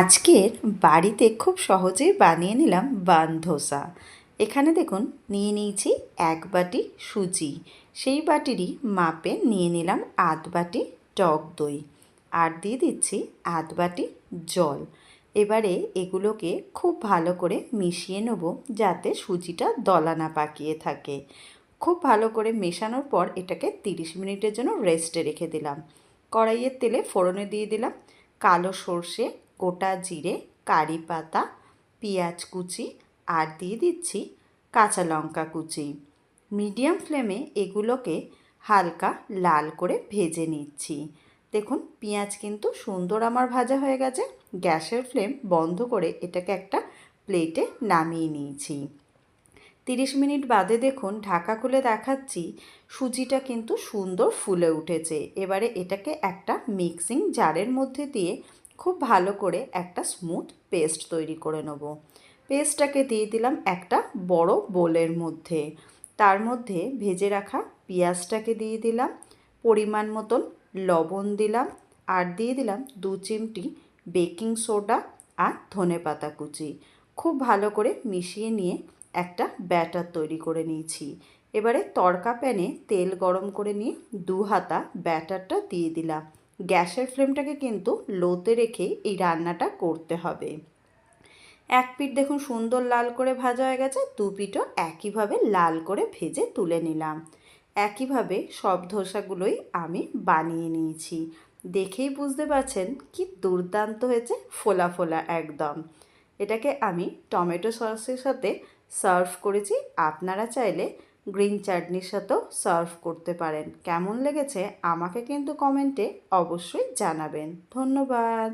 আজকের বাড়িতে খুব সহজেই বানিয়ে নিলাম বান ধোসা। এখানে দেখুন, নিয়ে নিয়েছি এক বাটি সুজি। সেই বাটিরই মাপে নিয়ে নিলাম আধ বাটি টক দই আর দিয়ে দিচ্ছি আধ বাটি জল। এবারে এগুলোকে খুব ভালো করে মিশিয়ে নেব যাতে সুজিটা দলা না পাকিয়ে থাকে। খুব ভালো করে মেশানোর পর এটাকে তিরিশ মিনিটের জন্য রেস্টে রেখে দিলাম। কড়াইয়ের তেলে ফোড়নে দিয়ে দিলাম কালো সর্ষে গোটা জিরে, কারি পাতা, পেঁয়াজ কুচি আর দিয়ে দিচ্ছি কাঁচা লঙ্কা কুচি। মিডিয়াম ফ্লেমে এগুলোকে হালকা লাল করে ভেজে নিচ্ছি। দেখুন, পেঁয়াজ কিন্তু সুন্দর আমার ভাজা হয়ে গেছে। গ্যাসের ফ্লেম বন্ধ করে এটাকে একটা প্লেটে নামিয়ে নিয়েছি। তিরিশ মিনিট বাদে দেখুন, ঢাকা খুলে দেখাচ্ছি, সুজিটা কিন্তু সুন্দর ফুলে উঠেছে। এবারে এটাকে একটা মিক্সিং জারের মধ্যে দিয়ে খুব ভালো করে একটা স্মুথ পেস্ট তৈরি করে নেব। পেস্টটাকে দিয়ে দিলাম একটা বড় বোলের মধ্যে। তার মধ্যে ভেজে রাখা পেঁয়াজটাকে দিয়ে দিলাম, পরিমাণ মতন লবণ দিলাম, আর দিয়ে দিলাম দু চিমটি বেকিং সোডা আর ধনে পাতা কুচি। খুব ভালো করে মিশিয়ে নিয়ে একটা ব্যাটার তৈরি করে নিয়েছি। এবারে তড়কা প্যানে তেল গরম করে নিয়ে দু হাতা ব্যাটারটা দিয়ে দিলাম। গ্যাসের ফ্লেমটাকে কিন্তু লোতে রেখে এই রান্নাটা করতে হবে। এক পিঠ দেখুন সুন্দর লাল করে ভাজা হয়ে গেছে, দু পিঠও একইভাবে লাল করে ভেজে তুলে নিলাম। একইভাবে সব ধোসাগুলোই আমি বানিয়ে নিয়েছি। দেখেই বুঝতে পারছেন কি দুর্দান্ত হয়েছে ফোলা ফোলা একদম। এটাকে আমি টমেটো সসের সাথে সার্ভ করেছি। আপনারা চাইলে গ্রিন চাটনির সাথেও সার্ভ করতে পারেন। কেমন লেগেছে আমাকে কিন্তু কমেন্টে অবশ্যই জানাবেন। ধন্যবাদ।